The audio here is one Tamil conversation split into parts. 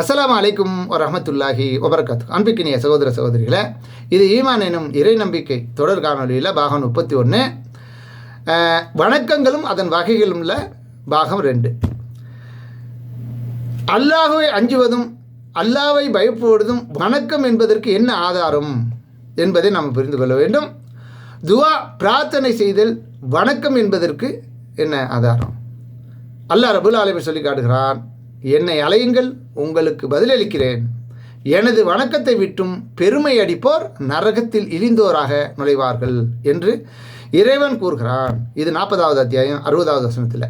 அஸ்ஸலாமு அலைக்கும் வரமத்துல்லாஹி வபரகாத்து அன்பிக்கினிய சகோதர சகோதரிகளே இது ஈமான் எனும் இறை நம்பிக்கை தொடர் காணொலியில் பாகம் முப்பத்தி ஒன்று வணக்கங்களும் அதன் வகைகளும்ல பாகம் ரெண்டு. அல்லாஹுவை அஞ்சுவதும் அல்லாவை பயப்படுவதும் வணக்கம் என்பதற்கு என்ன ஆதாரம் என்பதை நாம் புரிந்து கொள்ள வேண்டும். துவா பிரார்த்தனை செய்தல் வணக்கம் என்பதற்கு என்ன ஆதாரம்? அல்லாஹ் ரபுல் ஆலமி சொல்லி காட்டுகிறான் என்னை அலையுங்கள் உங்களுக்கு பதிலளிக்கிறேன். எனது வணக்கத்தை விட்டும் பெருமை அடிப்போர் நரகத்தில் இழிந்தோராக நுழைவார்கள் என்று இறைவன் கூறுகிறான். இது நாற்பதாவது அத்தியாயம் அறுபதாவது வசனத்தில்.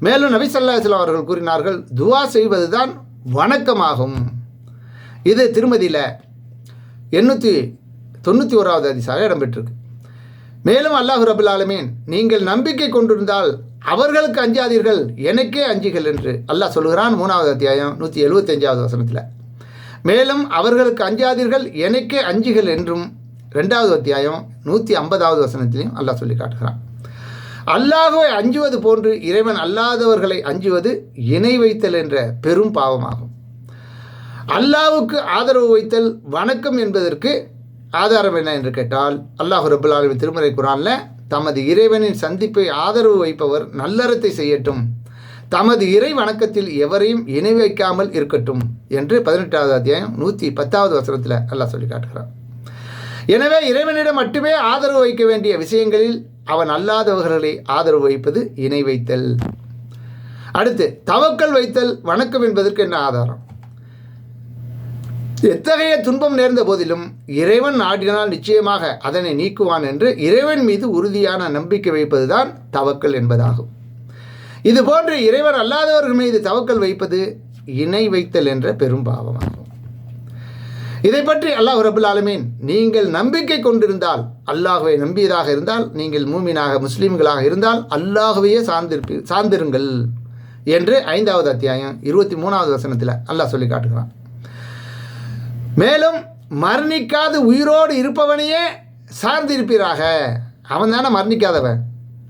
மேலும் நபி ஸல்லல்லாஹு அவர்கள் கூறினார்கள் துவா செய்வதுதான் வணக்கமாகும். இது திருமதியில் எண்ணூற்றி தொண்ணூற்றி ஓராவது அதிசாக இடம்பெற்றிருக்கு. மேலும் அல்லாஹ் ரபுல் ஆலமீன் நீங்கள் நம்பிக்கை கொண்டிருந்தால் அவர்களுக்கு அஞ்சாதீர்கள் எனக்கே அஞ்சுகள் என்று அல்லாஹ் சொல்கிறான் மூணாவது அத்தியாயம் நூற்றி எழுபத்தஞ்சாவது வசனத்தில். மேலும் அவர்களுக்கு அஞ்சாதீர்கள் எனக்கே அஞ்சுகள் என்றும் ரெண்டாவது அத்தியாயம் நூற்றி ஐம்பதாவது வசனத்திலையும் அல்லாஹ் சொல்லி காட்டுகிறான். அல்லாஹுவை அஞ்சுவது போன்று இறைவன் அல்லாதவர்களை அஞ்சுவது இணை வைத்தல் என்ற பெரும் பாவமாகும். அல்லாவுக்கு ஆதரவு வைத்தல் வணக்கம் என்பதற்கு ஆதாரம் என்ன என்று கேட்டால் அல்லாஹ் ரபுல் திருமறை குரானில் தமது இறைவனின் சந்திப்பை ஆதரவு வைப்பவர் நல்லறத்தை செய்யட்டும். தமது இறை வணக்கத்தில் எவரையும் இணை வைக்காமல் இருக்கட்டும் என்று பதினெட்டாவது அத்தியாயம் நூற்றி பத்தாவது வசனத்தில் அல்லாஹ் சொல்லி காட்டுகிறார் எனவே இறைவனிடம் மட்டுமே ஆதரவு வைக்க வேண்டிய விஷயங்களில் அவன் அல்லாதவர்களை ஆதரவு வைப்பது இணை வைத்தல். அடுத்து தவக்கல் வைத்தல் வணக்கம் என்பதற்கு என்ன ஆதாரம்? எத்தகைய துன்பம் நேர்ந்த போதிலும் இறைவன் நாடினால் நிச்சயமாக அதனை நீக்குவான் என்று இறைவன் மீது உறுதியான நம்பிக்கை வைப்பதுதான் தவக்கல் என்பதாகும். இதுபோன்று இறைவன் அல்லாதவர்கள் மீது தவக்கல் வைப்பது இணை வைத்தல் என்ற பெரும் பாவமாகும். இதை பற்றி அல்லாஹ் ரபுல் ஆலமீன் நீங்கள் நம்பிக்கை கொண்டிருந்தால் அல்லாஹுவை நம்பியதாக இருந்தால் நீங்கள் மூமினாக முஸ்லீம்களாக இருந்தால் அல்லாஹுவையே சார்ந்திருப்பி சார்ந்திருங்கள் என்று ஐந்தாவது அத்தியாயம் இருபத்தி மூணாவது வசனத்தில் அல்லாஹ் சொல்லி காட்டுகிறான். மேலும் மரணிக்காது உயிரோடு இருப்பவனையே சார்ந்திருப்பீராக. அவன் தானே மரணிக்காதவன்.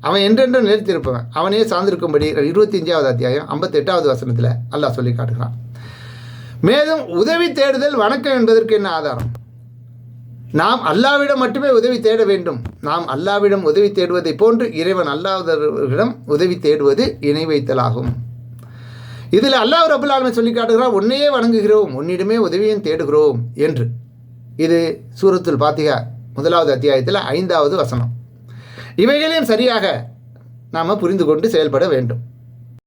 அவன் என்றென்றும் நிலைத்திருப்பவன். அவனையே சார்ந்திருக்கும்படி இருபத்தி அஞ்சாவது அத்தியாயம் ஐம்பத்தெட்டாவது வசனத்தில் அல்லாஹ் சொல்லி காட்டுகிறான். மேலும் உதவி தேடுதல் வணக்கம் என்பதற்கு என்ன ஆதாரம்? நாம் அல்லாவிடம் மட்டுமே உதவி தேட வேண்டும். நாம் அல்லாவிடம் உதவி தேடுவதை போன்று இறைவன் அல்லாதவர்களிடம் உதவி தேடுவது இணை வைத்தலாகும். இதில் அல்லாஹ் ரபுல் ஆலமை சொல்லி காட்டுகிறார் உன்னையே வணங்குகிறோம் உன்னிடமே உதவியும் தேடுகிறோம் என்று. இது சூரத்துல் பாத்திகா முதலாவது அத்தியாயத்தில் ஐந்தாவது வசனம். இவைகளையும் சரியாக நாம் புரிந்து கொண்டு செயல்பட வேண்டும்.